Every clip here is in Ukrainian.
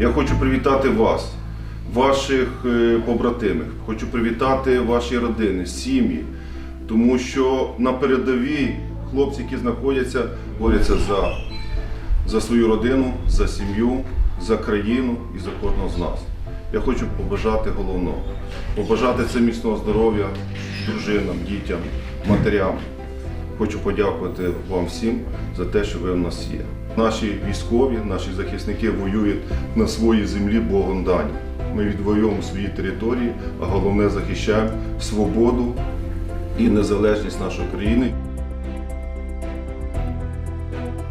Я хочу привітати вас, ваших е, побратимів, хочу привітати ваші родини, сім'ї, тому що на передовій хлопці, які знаходяться, борються за, за свою родину, за сім'ю, за країну і за кожного з нас. Я хочу побажати головного, побажати це міцного здоров'я дружинам, дітям, матерям. Хочу подякувати вам всім за те, що ви в нас є. Наші військові, наші захисники воюють на своїй землі Богом дані. Ми відвоюємо свої території, а головне захищаємо свободу і незалежність нашої країни.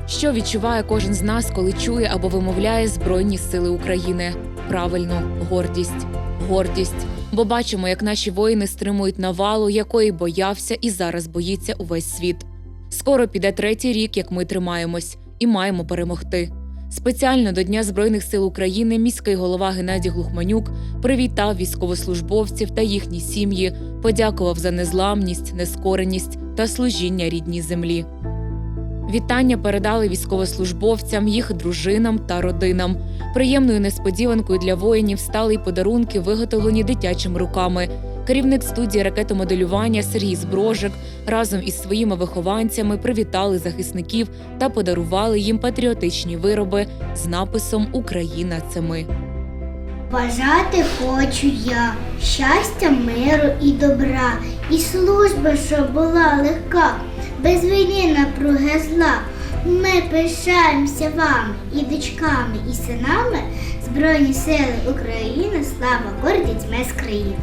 Що відчуває кожен з нас, коли чує або вимовляє Збройні Сили України? Правильно, гордість, гордість. Бо бачимо, як наші воїни стримують навалу, якої боявся і зараз боїться увесь світ. Скоро піде третій рік, як ми тримаємось, і маємо перемогти. Спеціально до Дня Збройних сил України міський голова Геннадій Глухманюк привітав військовослужбовців та їхні сім'ї, подякував за незламність, нескореність та служіння рідній землі. Вітання передали військовослужбовцям, їх дружинам та родинам. Приємною несподіванкою для воїнів стали й подарунки, виготовлені дитячими руками. Керівник студії ракетомоделювання Сергій Зброжик разом із своїми вихованцями привітали захисників та подарували їм патріотичні вироби з написом Україна це ми. Бажати хочу я щастя, миру і добра, і служба, щоб була легка, без війни напруги зла. Ми пишаємося вами і дочками, і синами Збройні сили України, слава гордість ми з країни.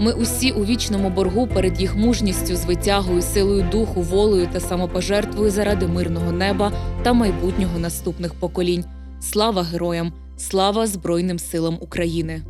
Ми усі у вічному боргу перед їх мужністю, звитягою, силою духу, волею та самопожертвою заради мирного неба та майбутнього наступних поколінь. Слава героям! Слава Збройним силам України!